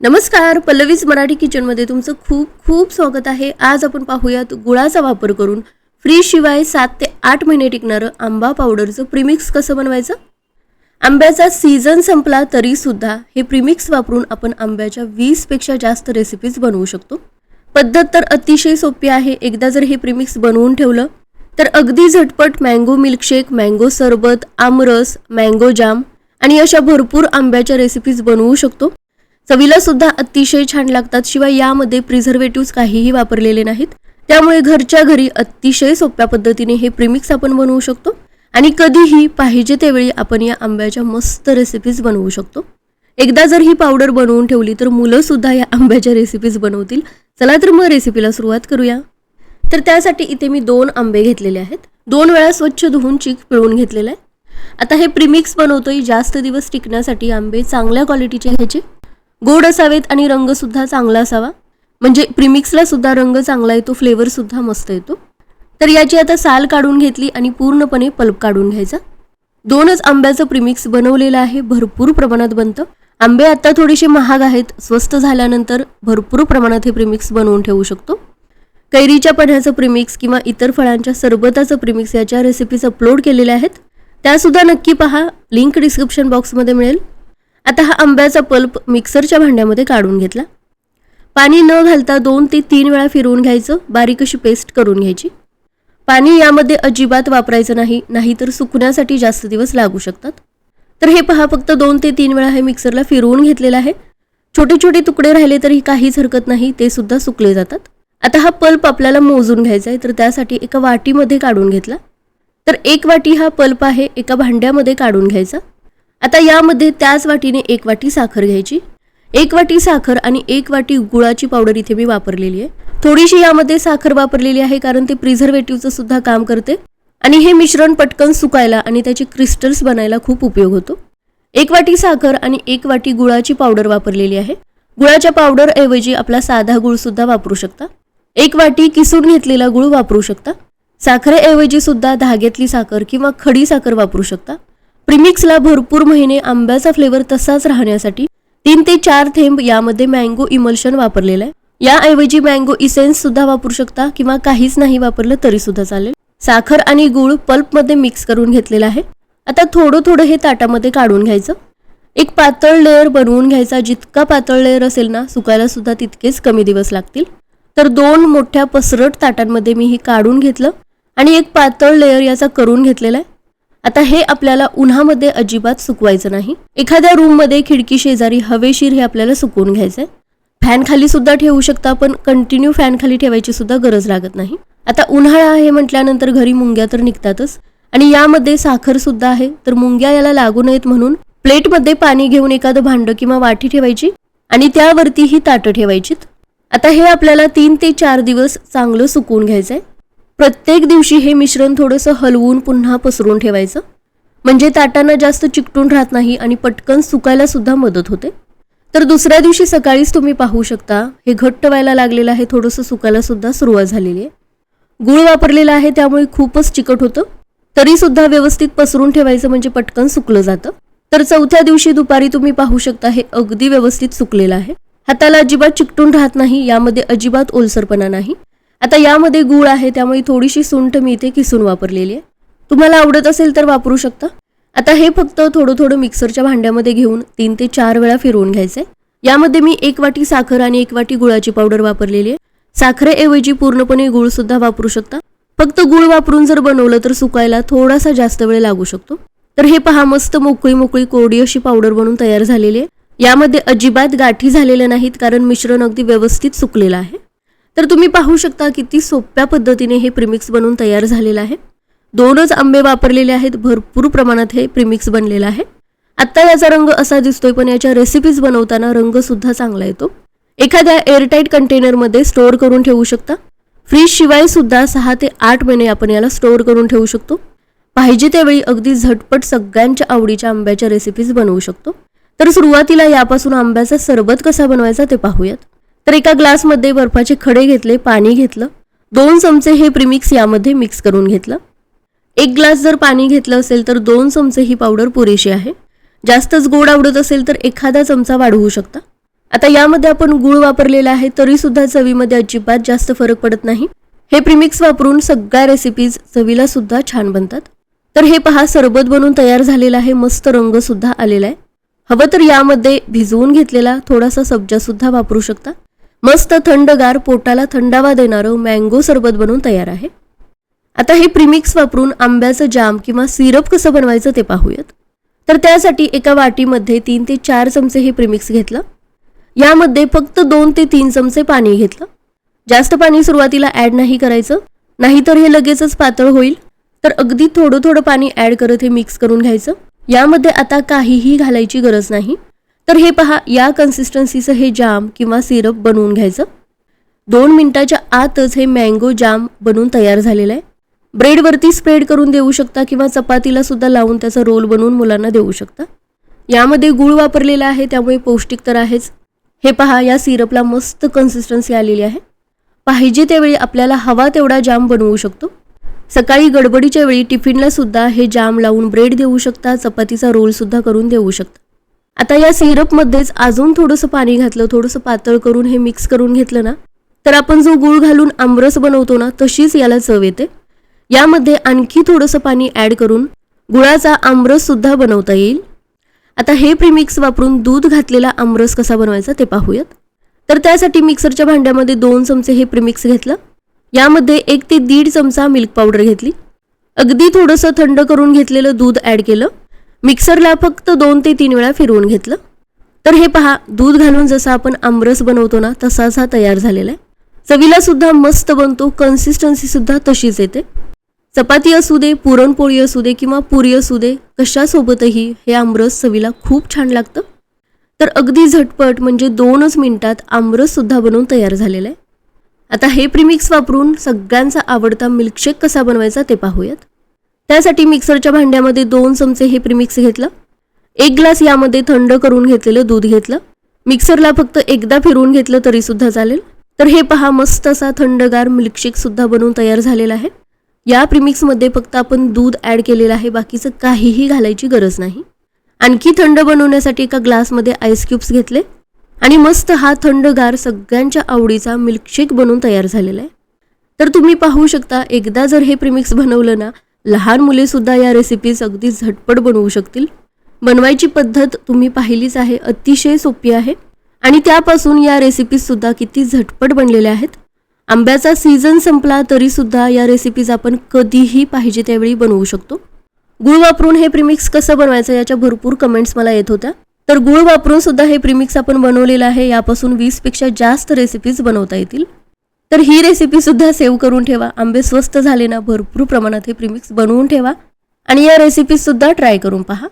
नमस्कार पल्लवीज मराठी किचनमध्ये तुमचं खूप खूप स्वागत आहे. आज आपण पाहूयात गुळाचा वापर करून फ्री शिवाय सात ते आठ महिने टिकणारं आंबा पावडरचं प्रीमिक्स कसं बनवायचं? आंब्याचा सीझन संपला तरी सुद्धा हे प्रीमिक्स वापरून आपण आंब्याच्या वीसपेक्षा जास्त रेसिपीज बनवू शकतो. पद्धत तर अतिशय सोपी आहे. एकदा जर हे प्रिमिक्स बनवून ठेवलं तर अगदी झटपट मँगो मिल्कशेक मँगो सरबत आमरस मँगो जाम आणि अशा भरपूर आंब्याच्या रेसिपीज बनवू शकतो. चवीला सुद्धा अतिशय छान लागतात. शिवाय यामध्ये प्रिझर्वेटिव्ह काहीही वापरलेले नाहीत. त्यामुळे घरच्या घरी अतिशय सोप्या पद्धतीने हे प्रीमिक्स आपण बनवू शकतो. आणि कधीही पाहिजे त्यावेळी आपण या आंब्याच्या मस्त रेसिपीज बनवू शकतो. एकदा जर ही पावडर बनवून ठेवली तर मुलं सुद्धा या आंब्याच्या रेसिपीज बनवतील. चला तर मग रेसिपीला सुरुवात करूया. तर त्यासाठी इथे मी दोन आंबे घेतलेले आहेत. दोन वेळा स्वच्छ धुवून चीक पिळून घेतलेला आहे. आता हे प्रीमिक्स बनवतोय. जास्त दिवस टिकण्यासाठी आंबे चांगल्या क्वालिटीचे घ्यायचे. गोड असावेत आणि रंग सुद्धा चांगला असावा. म्हणजे प्रिमिक्सला सुद्धा रंग चांगला येतो फ्लेवर सुद्धा मस्त येतो. तर याची आता साल काढून घेतली आणि पूर्णपणे पल्प काढून घ्यायचा. दोनच आंब्याचं प्रिमिक्स बनवलेलं आहे भरपूर प्रमाणात बनतं. आंबे आता थोडेसे महाग आहेत स्वस्त झाल्यानंतर भरपूर प्रमाणात हे प्रिमिक्स बनवून ठेवू शकतो. कैरीच्या पण्याचं प्रीमिक्स किंवा इतर फळांच्या सरबताचं प्रिमिक्स याच्या रेसिपीज अपलोड केलेल्या आहेत. त्यासुद्धा नक्की पहा लिंक डिस्क्रिप्शन बॉक्समध्ये मिळेल. आता हा आंब्याचा पल्प मिक्सरच्या भांड्यामध्ये काढून घेतला. पाणी न घालता दोन ते तीन वेळा फिरवून घ्यायचं बारीक अशी पेस्ट करून घ्यायची. पाणी यामध्ये अजिबात वापरायचं नाही नाहीतर सुकण्यासाठी जास्त दिवस लागू शकतात. तर हे पहा फक्त दोन ते तीन वेळा हे मिक्सरला फिरवून घेतलेलं आहे. छोटे छोटे तुकडे राहिले तरी काहीच हरकत नाही ते सुद्धा सुकले जातात. आता हा पल्प आपल्याला मोजून घ्यायचा आहे तर त्यासाठी एका वाटीमध्ये काढून घेतला. तर एक वाटी हा पल्प आहे एका भांड्यामध्ये काढून घ्यायचा. आता यामध्ये त्याच वाटीने एक वाटी साखर घ्यायची. एक वाटी साखर आणि एक वाटी गुळाची पावडर इथे मी वापरलेली आहे. थोडीशी यामध्ये साखर वापरलेली आहे कारण ते प्रिझर्वेटिव्हचं सुद्धा काम करते. आणि हे मिश्रण पटकन सुकायला आणि त्याचे क्रिस्टल्स बनायला खूप उपयोग होतो. एक वाटी साखर आणि एक वाटी गुळाची पावडर वापरलेली आहे. गुळाच्या पावडर ऐवजी आपला साधा गुळ सुद्धा वापरू शकता. एक वाटी किसून घेतलेला गुळ वापरू शकता. साखरेऐवजी सुद्धा धाग्यातली साखर किंवा खडी साखर वापरू शकता. प्रीमिक्सला भरपूर महिने आंब्याचा फ्लेवर तसाच राहण्यासाठी तीन ते चार थेंब यामध्ये मँगो इमल्शन वापरलेलं आहे. याऐवजी मँगो इसेन्स सुद्धा वापरू शकता किंवा काहीच नाही वापरलं तरी सुद्धा चालेल. साखर आणि गुळ पल्पमध्ये मिक्स करून घेतलेला आहे. आता थोडं थोडं हे ताटामध्ये काढून घ्यायचं. एक पातळ लेअर बनवून घ्यायचा. जितका पातळ लेअर असेल ना सुकायला सुद्धा तितकेच कमी दिवस लागतील. तर दोन मोठ्या पसरट ताटांमध्ये मी हे काढून घेतलं. आणि एक पातळ लेअर याचा करून घेतलेला आहे. आता हे आपल्याला उन्हामध्ये अजिबात सुकवायचं नाही. एखाद्या रूममध्ये खिडकी शेजारी हवेशीर हे आपल्याला सुकवून घ्यायचंय. फॅन खाली सुद्धा ठेवू शकता पण कंटिन्यू फॅन खाली ठेवायची सुद्धा गरज लागत नाही. आता उन्हाळा आहे म्हटल्यानंतर घरी मुंग्या तर निघतातच. आणि यामध्ये साखर सुद्धा आहे तर मुंग्या याला लागू नयेत म्हणून प्लेटमध्ये पाणी घेऊन एखादं भांड किंवा वाटी ठेवायची आणि त्यावरती ही ताटं ठेवायचीत. आता हे आपल्याला तीन ते चार दिवस चांगलं सुकवून घ्यायचंय. प्रत्येक दिवशी हे मिश्रण थोडंसं हलवून पुन्हा पसरून ठेवायचं. म्हणजे ताटांना जास्त चिकटून राहत नाही आणि पटकन सुकायला सुद्धा मदत होते. तर दुसऱ्या दिवशी सकाळीच तुम्ही पाहू शकता हे घट्ट व्हायला लागलेलं आहे थोडंसं सुकायला सुद्धा सुरुवात झालेली आहे. गुळ वापरलेला आहे त्यामुळे खूपच चिकट होतं. तरी सुद्धा व्यवस्थित पसरून ठेवायचं म्हणजे पटकन सुकलं जातं. तर चौथ्या दिवशी दुपारी तुम्ही पाहू शकता हे अगदी व्यवस्थित सुकलेलं आहे. हाताला अजिबात चिकटून राहत नाही यामध्ये अजिबात ओलसरपणा नाही. आता यामध्ये गूळ आहे त्यामुळे थोडीशी सुंठ मी इथे किसून वापरलेली आहे. तुम्हाला आवडत असेल तर वापरू शकता. आता हे फक्त थोडं थोडं मिक्सरच्या भांड्यामध्ये घेऊन तीन ते चार वेळा फिरवून घ्यायचे यामध्ये मी एक वाटी साखर आणि एक वाटी गुळाची पावडर वापरलेली आहे. साखरेऐवजी पूर्णपणे गुळ सुद्धा वापरू शकता. फक्त गुळ वापरून जर बनवलं तर सुकायला थोडासा जास्त वेळ लागू शकतो. तर हे पहा मस्त मोकळी मोकळी कोरडी अशी पावडर बनून तयार झालेली आहे. यामध्ये अजिबात गाठी झालेल्या नाहीत कारण मिश्रण अगदी व्यवस्थित सुकलेलं आहे. तर तुम्ही पाहू शकता किती सोप्या पद्धतीने हे प्रिमिक्स बनवून तयार झालेलं आहे. दोनच आंबे वापरलेले आहेत. भरपूर प्रमाणात हे प्रिमिक्स बनलेलं आहे. आत्ता याचा रंग असा दिसतोय पण याच्या रेसिपीज बनवताना रंग सुद्धा चांगला येतो. एखाद्या एअरटाईट कंटेनरमध्ये स्टोअर करून ठेवू शकता. फ्रीज शिवाय सुद्धा सहा ते आठ महिने आपण याला स्टोअर करून ठेवू शकतो. पाहिजे त्यावेळी अगदी झटपट सगळ्यांच्या आवडीच्या आंब्याच्या रेसिपीज बनवू शकतो. तर सुरुवातीला यापासून आंब्याचा सरबत कसा बनवायचा ते पाहूयात. तर एका ग्लासमध्ये बर्फाचे खडे घेतले पाणी घेतलं. दोन चमचे हे प्रीमिक्स यामध्ये मिक्स करून घेतलं. एक ग्लास जर पाणी घेतलं असेल तर दोन चमचे ही पावडर पुरेशी आहे. जास्तच गोड आवडत असेल तर एखादा चमचा वाढवू शकता. आता यामध्ये आपण गुळ वापरलेला आहे तरी सुद्धा चवीमध्ये अजिबात जास्त फरक पडत नाही. हे प्रिमिक्स वापरून सगळ्या रेसिपीज चवीला सुद्धा छान बनतात. तर हे पहा सरबत बनून तयार झालेलं आहे मस्त रंग सुद्धा आलेला आहे. हवं तर यामध्ये भिजवून घेतलेला थोडासा सब्जा सुद्धा वापरू शकता. मस्त थंडगार पोटाला थंडावा देणारं मँगो सरबत बनवून तयार आहे. आता हे प्रिमिक्स वापरून आंब्याचं जाम किंवा सिरप कसं बनवायचं ते पाहूयात. तर त्यासाठी एका वाटीमध्ये तीन ते चार चमचे हे प्रीमिक्स घेतलं. यामध्ये फक्त दोन ते तीन चमचे पाणी घेतलं. जास्त पाणी सुरुवातीला ॲड नाही करायचं. नाहीतर हे लगेचच पातळ होईल. तर अगदी थोडं थोडं पाणी ॲड करत हे मिक्स करून घ्यायचं. यामध्ये आता काहीही घालायची गरज नाही. तर हे पहा या कन्सिस्टन्सीचं हे जाम किंवा सिरप बनवून घ्यायचं. दोन मिनटाच्या आतच हे मँगो जाम बनवून तयार झालेलं आहे. ब्रेडवरती स्प्रेड करून देऊ शकता किंवा चपातीला सुद्धा लावून त्याचा रोल बनवून मुलांना देऊ शकता. यामध्ये गूळ वापरलेला आहे त्यामुळे पौष्टिक तर आहेच. हे पहा या सिरपला मस्त कन्सिस्टन्सी आलेली आहे. पाहिजे त्यावेळी आपल्याला हवा तेवढा जाम बनवू शकतो. सकाळी गडबडीच्या वेळी टिफिनला सुद्धा हे जाम लावून ब्रेड देऊ शकता चपातीचा रोल सुद्धा करून देऊ शकता. आता या सिरपमध्येच अजून थोडंसं पाणी घातलं थोडंसं पातळ करून हे मिक्स करून घेतलं ना तर आपण जो गूळ घालून आमरस बनवतो ना तशीच याला चव येते. यामध्ये आणखी थोडंसं पाणी ॲड करून गुळाचा आमरस सुद्धा बनवता येईल. आता हे प्रीमिक्स वापरून दूध घातलेला आमरस कसा बनवायचा ते पाहूयात. तर त्यासाठी मिक्सरच्या भांड्यामध्ये दोन चमचे हे प्रीमिक्स घेतलं. यामध्ये एक ते दीड चमचा मिल्क पावडर घेतली. अगदी थोडंसं थंड करून घेतलेलं दूध ॲड केलं. मिक्सरला फक्त दोन ते तीन वेळा फिरवून घेतलं. तर हे पहा दूध घालून जसा आपण आमरस बनवतो ना तसाच हा तयार झालेला आहे. चवीला सुद्धा मस्त बनतो कन्सिस्टन्सी सुद्धा तशीच येते. चपाती असू दे पुरणपोळी असू दे किंवा पुरी असू दे कशासोबतही हे आमरस चवीला खूप छान लागतं. तर अगदी झटपट म्हणजे दोनच मिनिटात आमरस सुद्धा बनवून तयार झालेलं आहे. आता हे प्रिमिक्स वापरून सगळ्यांचा आवडता मिल्कशेक कसा बनवायचा ते पाहूयात. त्यासाठी मिक्सरच्या भांड्यामध्ये दोन चमचे हे प्रीमिक्स घेतलं. एक ग्लास यामध्ये थंड करून घेतलेलं दूध घेतलं. मिक्सरला फक्त एकदा फिरवून घेतलं तरी सुद्धा चालेल. तर हे पहा मस्त असा थंडगार मिल्कशेक सुद्धा बनवून तयार झालेला आहे. या प्रिमिक्समध्ये फक्त आपण दूध ॲड केलेलं आहे बाकीचं काहीही घालायची गरज नाही. आणखी थंड बनवण्यासाठी एका ग्लासमध्ये आईस क्यूब्स घेतले. आणि मस्त हा थंडगार सगळ्यांच्या आवडीचा मिल्कशेक बनवून तयार झालेला आहे. तर तुम्ही पाहू शकता एकदा जर हे प्रिमिक्स बनवलं ना लहान मुले सुद्धा या रेसिपीज अगदी झटपट बनवू शकतील. बनवायची पद्धत तुम्ही पाहिलीच आहे अतिशय सोपी आहे. आणि त्यापासून या रेसिपीज सुद्धा किती झटपट बनलेल्या आहेत. आंब्याचा सीझन संपला तरी सुद्धा या रेसिपीज आपण कधीही पाहिजे त्यावेळी बनवू शकतो. गुळ वापरून हे प्रिमिक्स कसं बनवायचं याच्या भरपूर कमेंट्स मला येत होत्या. तर गुळ वापरून सुद्धा हे प्रिमिक्स आपण बनवलेलं आहे यापासून वीसपेक्षा जास्त रेसिपीज बनवता येतील. तर ही रेसिपीसुद्धा सेव्ह करून ठेवा. आंबे स्वस्त झाले ना भरपूर प्रमाणात हे प्रिमिक्स बनवून ठेवा. आणि या रेसिपीसुद्धा ट्राय करून पहा.